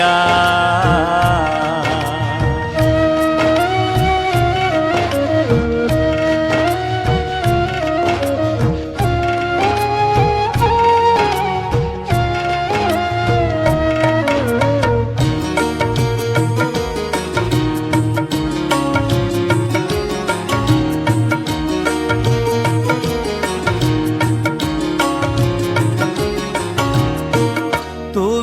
ও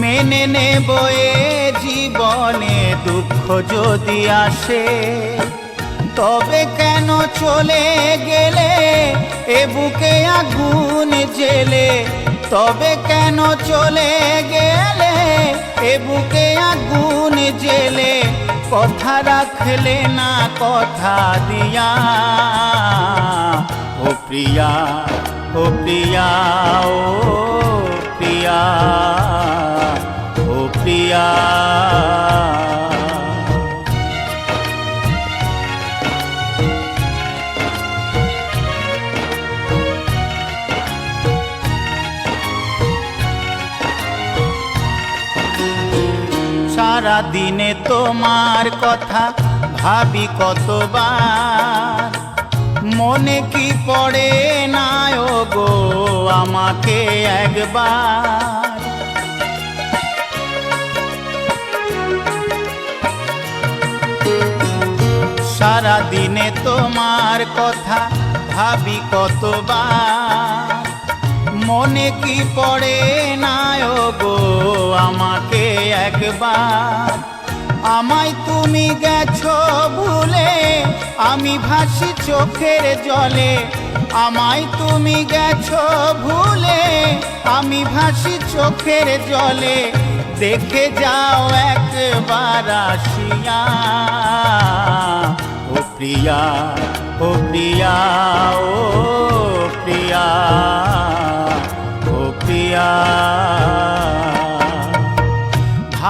মেনে নেব এ জীবনে দুঃখ যদি আসে, তবে কেন চলে গেলে? এ বুকে আগুন জেলে, তবে কেন চলে গেলে? এ বুকে আগুন জেলে, কথা রাখলে না কথা দিয়া। ও প্রিয়া ও প্রিয়া, ও সারা দিনে তোমার কথা ভাবি কতবার। মনে কি পড়ে না গো আমাকে একবার? সারা দিনে তোমার কথা ভাবি কতবার। মনে কি পড়ে না গো আমাকে একবার আমায় তুমি গেছো ভুলে, আমি ভাসি চোখের জলে। আমায় তুমি গেছো ভুলে, আমি ভাসি চোখের জলে। দেখে যাও একবার আসিয়া। ও প্রিয়া ও প্রিয়া ও প্রিয়া।